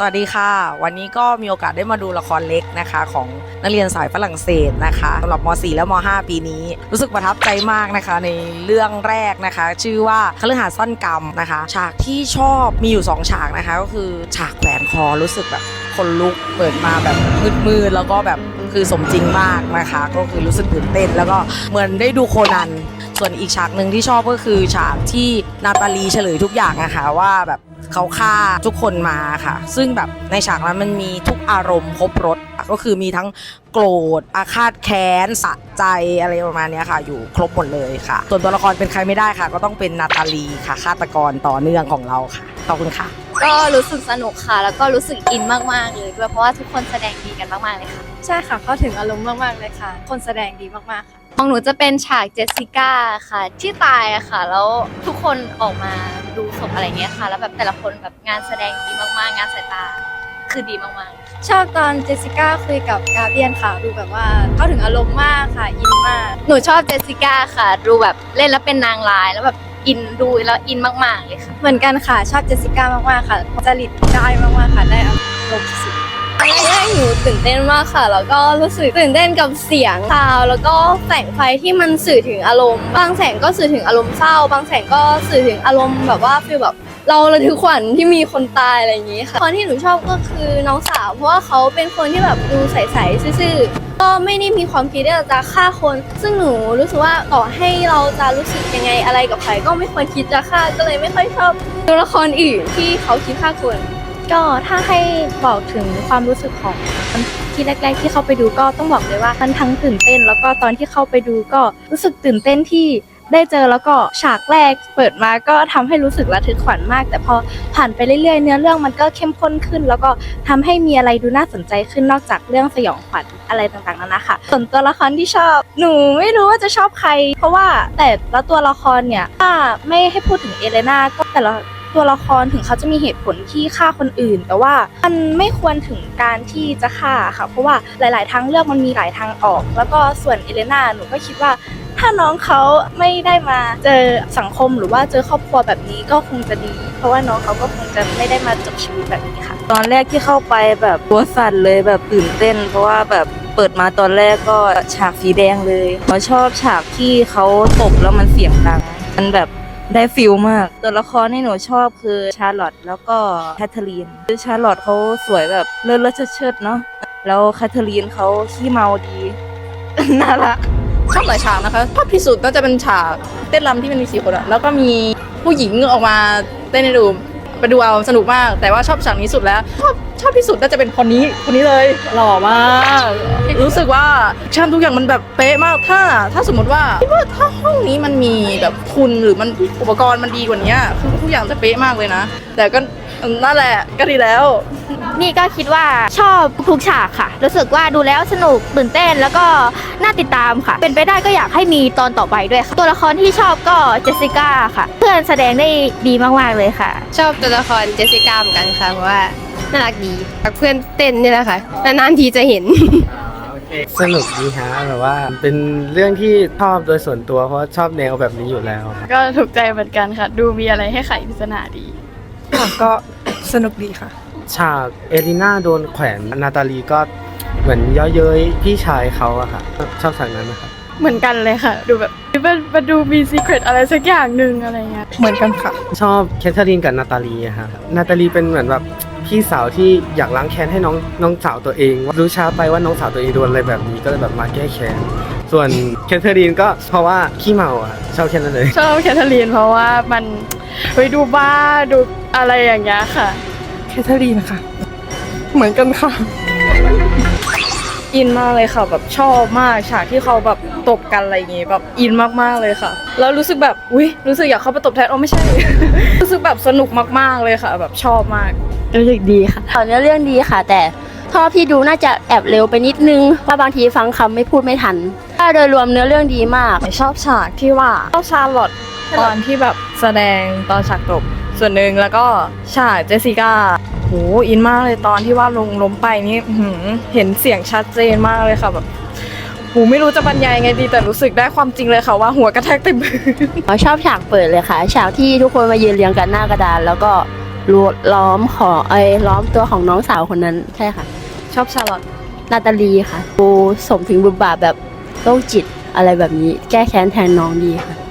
สวัสดีค่ะ วันนี้ก็มีโอกาสได้มาดูละครเล็กนะคะ ของนักเรียนสายฝรั่งเศสนะคะสำหรับม .4 และม .5 ปีนี้ รู้สึกประทับใจมากนะคะ ในเรื่องแรกนะคะ ชื่อว่าคฤหาสน์ซ่อนกรรมนะคะ ฉากที่ชอบมีอยู่ 2 ฉากนะคะ ก็คือฉากแขวนคอรู้สึกแบบคนลุกเปิดมาแบบมืดๆแล้วก็แบบคือสมจริงมากนะคะ ก็คือรู้สึกตื่นเต้น แล้วก็เหมือนได้ดูโคนัน ส่วนอีกฉากหนึ่งที่ชอบก็คือฉากที่นาตาลีเฉลยทุกอย่างอะค่ะว่าแบบเขาฆ่าทุกคนมาค่ะ ซึ่งแบบในฉากนั้นมันมีทุกอารมณ์ครบรถก็คือมีทั้งโกรธ อาฆาตแค้น สะใจอะไรประมาณเนี้ยค่ะ อยู่ครบหมดเลยค่ะ ส่วนตัวละครเป็นใครไม่ได้ค่ะ ก็ต้องเป็นนาตาลีค่ะฆาตกรต่อเนื่องของเราค่ะขอบคุณค่ะ ก็รู้สึกสนุกค่ะ แล้วก็รู้สึกอินมากๆเลยด้วยเพราะว่าทุกคนแสดงดีกันมากๆเลยค่ะ ใช่ค่ะเข้าถึงอารมณ์มากๆเลยค่ะ คนแสดงดีมากๆค่ะ ของหนูจะเป็นฉากเจสสิก้าค่ะ ที่ตายอะค่ะ แล้วทุกคนออกมาดูศพอะไรเงี้ยค่ะ แล้วแบบแต่ละคนแบบงานแสดงดีมากๆ งานสายตา คือดีมากๆ ชอบตอนเจสสิก้าคุยกับกาเบียนค่ะ ดูแบบว่าเข้าถึงอารมณ์มากค่ะอินมาก หนูชอบเจสสิก้าค่ะ ดูแบบเล่นแล้วเป็นนางร้ายแล้วแบบอินดูแล้วอินมากๆเลยค่ะ เหมือนกันค่ะชอบเจสสิก้ามากๆค่ะจริตได้มากๆค่ะได้อารมณ์สุดตอน แรกหนูตื่นเต้นมากค่ะ แล้วก็รู้สึกตื่นเต้นกับเสียงซาวแล้วก็แสงไฟที่มันสื่อถึงอารมณ์ บางแสงก็สื่อถึงอารมณ์เศร้า บางแสงก็สื่อถึงอารมณ์แบบว่าฟีลแบบเราระทึกขวัญที่มีคนตายอะไรอย่างนี้ค่ะคนที่หนูชอบก็คือน้องสาว เพราะว่าเขาเป็นคนที่แบบดูใสๆซื่อๆก็ไม่ได้มีความคิดที่จะฆ่าคน ซึ่งหนูรู้สึกว่าต่อให้เราจะรู้สึกยังไงอะไรกับใครก็ไม่ควรคิดจะฆ่าก็เลยไม่ค่อยชอบตัวละครอื่นที่เขาคิดฆ่าคน ก็ถ้าให้บอกถึงความรู้สึกของคนที่แรก ๆ ที่เข้าไปดูก็ต้องบอกเลยว่ามันทั้งตื่นเต้น แล้วก็ตอนที่เข้าไปดูก็รู้สึกตื่นเต้นที่ได้เจอแล้วก็ฉากแรกเปิดมาก็ทำให้รู้สึกระทึกขวัญมาก แต่พอผ่านไปเรื่อยๆ เนื้อเรื่องมันก็เข้มข้นขึ้น แล้วก็ทำให้มีอะไรดูน่าสนใจขึ้นนอกจากเรื่องสยองขวัญอะไรต่างๆนั้นนะคะส่วนตัวละครที่ชอบหนูไม่รู้ว่าจะชอบใคร เพราะว่าแต่ละตัวละครเนี่ยถ้าไม่ให้พูดถึงเอเลนาก็แต่ละ ตัวละครถึงเขาจะมีเหตุผลที่ฆ่าคนอื่น แต่ว่ามันไม่ควรถึงการที่จะฆ่าค่ะ เพราะว่าหลาย ๆ ทางเลือกมันมีหลายทางออก แล้วก็ส่วนเอเลนาหนูก็คิดว่า ถ้าน้องเขาไม่ได้มาเจอสังคมหรือว่าเจอครอบครัวแบบนี้ก็คงจะดี เพราะว่าน้องเขาก็คงจะไม่ได้มาจบชีวิตแบบนี้ค่ะ ตอนแรกที่เข้าไปแบบตัวสั่นเลยแบบตื่นเต้น เพราะว่าแบบเปิดมาตอนแรกก็ฉากสีแดงเลยเราชอบฉากที่เขาตบแล้วมันเสียงดัง มันแบบ ได้ฟิลมาก ตัวละครที่หนูชอบคือชาร์ลอตแล้วก็แคทเธอรีนคือชาร์ลอตเขาสวยแบบเลิศเลิศเชิดเนาะแล้วแคทเธอรีนเขาขี้เมาดี น่ารักชอบหลายฉากนะคะชอบที่สุดก็จะเป็นฉากเต้นรำที่มันมีสี่คนอะแล้วก็มีผู้หญิงออกมาเต้นในรูม ไปดูเอาสนุกมาก แต่ว่าชอบฉากนี้สุดแล้ว ชอบชอบที่สุดน่าจะเป็นคนนี้คนนี้เลยหล่อมากรู้สึกว่าช่างทุกอย่างมันแบบเป๊ะมากถ้า ถ้าสมมติว่าคิดว่าถ้าห้องนี้มันมีแบบคุณหรือมันอุปกรณ์มันดีกว่านี้คือทุกอย่างจะเป๊ะมากเลยนะ แต่ก็ นั่นแหละก็ดีแล้ว นี่ก็คิดว่าชอบทุกฉากค่ะ รู้สึกว่าดูแล้วสนุกตื่นเต้นแล้วก็น่าติดตามค่ะ เป็นไปได้ก็อยากให้มีตอนต่อไปด้วยค่ะ ตัวละครที่ชอบก็เจสสิก้าค่ะ เพื่อนแสดงได้ดีมากๆเลยค่ะ ชอบตัวละครเจสสิก้าเหมือนกันค่ะเพราะว่าน่ารักดีกับเพื่อนเต้นนี่แหละค่ะนานๆทีจะเห็นสนุกดีฮะแบบว่าเป็นเรื่องที่ชอบโดยส่วนตัวเพราะชอบแนวแบบนี้อยู่แล้ว ก็ถูกใจเหมือนกันค่ะ ดูมีอะไรให้ไขปริศนาดี ก็สนุกดีค่ะ ฉากเอลิน่าโดนแขวนนาตาลีก็เหมือนเย่อเย้ยพี่ชายเขาอะค่ะ ชอบฉากนั้นนะครับเหมือนกันเลยค่ะ ดูแบบมันมันดูมีซีเครตอะไรสักอย่างหนึ่งอะไรเงี้ยเหมือนกันค่ะ ชอบแคทเธอรีนกับนาตาลีอะฮะนาตาลีเป็นเหมือนแบบพี่สาวที่อยากล้างแค้นให้น้องน้องสาวตัวเองว่ารู้ช้าไปว่าน้องสาวตัวเองโดนอะไรแบบนี้ก็เลยแบบมาแก้แค้นส่วนแคทเธอรีนก็เพราะว่าขี้เมาอะชอบแค่นั้นเลย ชอบแคทเธอรีนเพราะว่ามัน ไปดูบ้าดูอะไรอย่างเงี้ยค่ะ แคทเธอรีนค่ะ เหมือนกันค่ะ อินมากเลยค่ะแบบชอบมากฉากที่เขาแบบตบกันอะไรอย่างงี้แบบอินมากๆเลยค่ะ แล้วรู้สึกแบบอุ้ยรู้สึกอยากเข้าไปตบแทนโอ้ไม่ใช่ รู้สึกแบบสนุกมากๆเลยค่ะ แบบชอบมากรู้สึกดีค่ะตอนนี้เรื่องดีค่ะ แต่ชอบที่ดูน่าจะแอบเร็วไปนิดนึงว่าบางทีฟังคำไม่พูดไม่ทัน ถ้าโดยรวมเนื้อเรื่องดีมากชอบฉากที่ว่าชอบชาร์ลอต ตอนที่แบบแสดงตอนฉากจบส่วนหนึ่งแล้วก็ฉากเจสสิก้าโหอินมากเลยตอนที่ว่าลงล้มไปนี่อื้อหือเห็นเสียงชัดเจนมากเลยค่ะแบบโหไม่รู้จะบรรยายไงดีแต่รู้สึกได้ความจริงเลยค่ะว่าหัวกระแทกเต็มพื้นเราชอบฉากเปิดเลยค่ะ ฉากที่ทุกคนมายืนเรียงกันหน้ากระดาน แล้วก็รู้ล้อมของไอ้ยล้อมตัวของน้องสาวคนนั้นใช่ค่ะ ชอบชาลอตนาตาลีค่ะดูสมถึงบทบาทแบบโรคจิตอะไรแบบนี้ แก้แค้นแทนน้องดีค่ะค่ะ